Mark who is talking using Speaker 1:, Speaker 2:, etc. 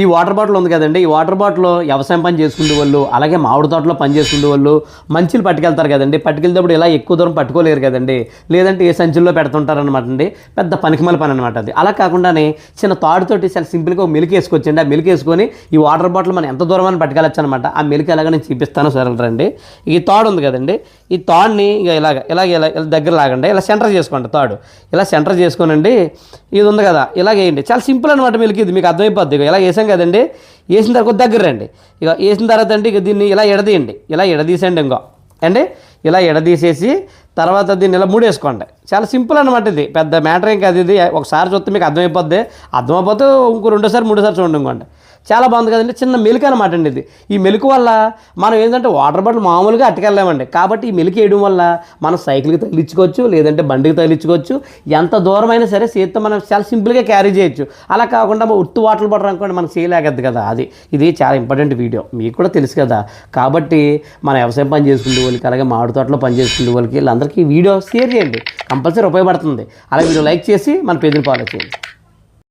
Speaker 1: ఈ water bottle ఉంది కదండి. ఈ వాటర్ బాటిల్ వ్యవసాయం పని చేసుకునే వాళ్ళు అలాగే మామిడి తోటలో పని చేసుకునే వాళ్ళు మంచిలు పట్టుకెళ్తారు కదండి. పట్టుకెళ్తేప్పుడు ఇలా ఎక్కువ దూరం పట్టుకోలేరు కదండి. లేదంటే ఏ సంచుల్లో పెడుతుంటారనమాట అండి. పెద్ద పనికిమల పని అనమాట అది. అలా కాకుండానే చిన్న తాడుతోటి చాలా సింపుల్గా ఒక మిల్క్ వేసుకొచ్చండి ఆ మిల్క్ వేసుకొని ఈ వాటర్ బాటిల్ మనం ఎంత దూరం అని పట్టుకెళ్ళచ్చు అనమాట ఆ మిల్క్ ఎలాగ నేను చూపిస్తాను సరే రండి. ఈ తాడు ఉంది కదండి. ఈ తాడుని ఇక ఇలాగ ఇలాగ ఇలా దగ్గర లాగండి. ఇలా సెంటర్ చేసుకోండి తాడు. ఇలా సెంటర్ చేసుకోనండి. ఇది ఉంది కదా ఇలాగేయండి చాలా సింపుల్ అనమాట మిల్క్ ఇది. మీకు అర్థమైపోద్ది ఇలా వేసాం కదండి? వేసిన తర్వాత దగ్గర రండి. ఇక వేసిన తర్వాత అండి ఇక దీన్ని ఇలా ఎడదీయండి. ఇలా ఎడదీసండి ఇంకో. అండి? ఇలా ఎడదీసేసి తర్వాత దీన్ని ఇలా మూడేసుకోండి. చాలా సింపుల్ అనమాట ఇది. పెద్ద మ్యాటర్ ఏం కాదు ఇది. ఒకసారి చూస్తే మీకు అర్థమైపోద్ది. అర్థమైపోతే ఇంకో రెండోసారి మూడోసారి చూడండి ఇంకోండి. చాలా బాగుంది కదండి. చిన్న మెలుకు అనమాట అండి ఇది. ఈ మెలుకు వల్ల మనం ఏంటంటే వాటర్ బాటిల్ మామూలుగా అట్టుకెళ్ళామండి కాబట్టి ఈ మెలుకు వేయడం వల్ల మనం సైకిల్కి తగిలించుకోవచ్చు లేదంటే బండికి తగిలించుకోవచ్చు. ఎంత దూరమైనా సరే చేతితో మనం చాలా సింపుల్గా క్యారీ చేయొచ్చు. అలా కాకుండా ఉత్తు వాటర్ బాటిల్ అనుకోండి మనం చేయలేగద్దు కదా. అది ఇది చాలా ఇంపార్టెంట్ వీడియో. మీకు కూడా తెలుసు కదా. కాబట్టి మన వ్యవసాయం పని చేసుకునే వాళ్ళకి అలాగే మామిడి తోటలో పని చేసుకునే వాళ్ళకి వీళ్ళందరికీ వీడియో షేర్ చేయండి. కంపల్సరీ ఉపయోగపడుతుంది. అలాగే వీడియో లైక్ చేసి మన పేజీని ఫాలో చేయండి.